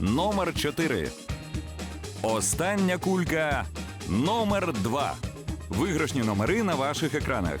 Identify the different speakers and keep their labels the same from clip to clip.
Speaker 1: Номер 4. Остання кулька номер 2. Виграшні номери на ваших екранах.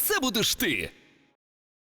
Speaker 2: це будеш ти.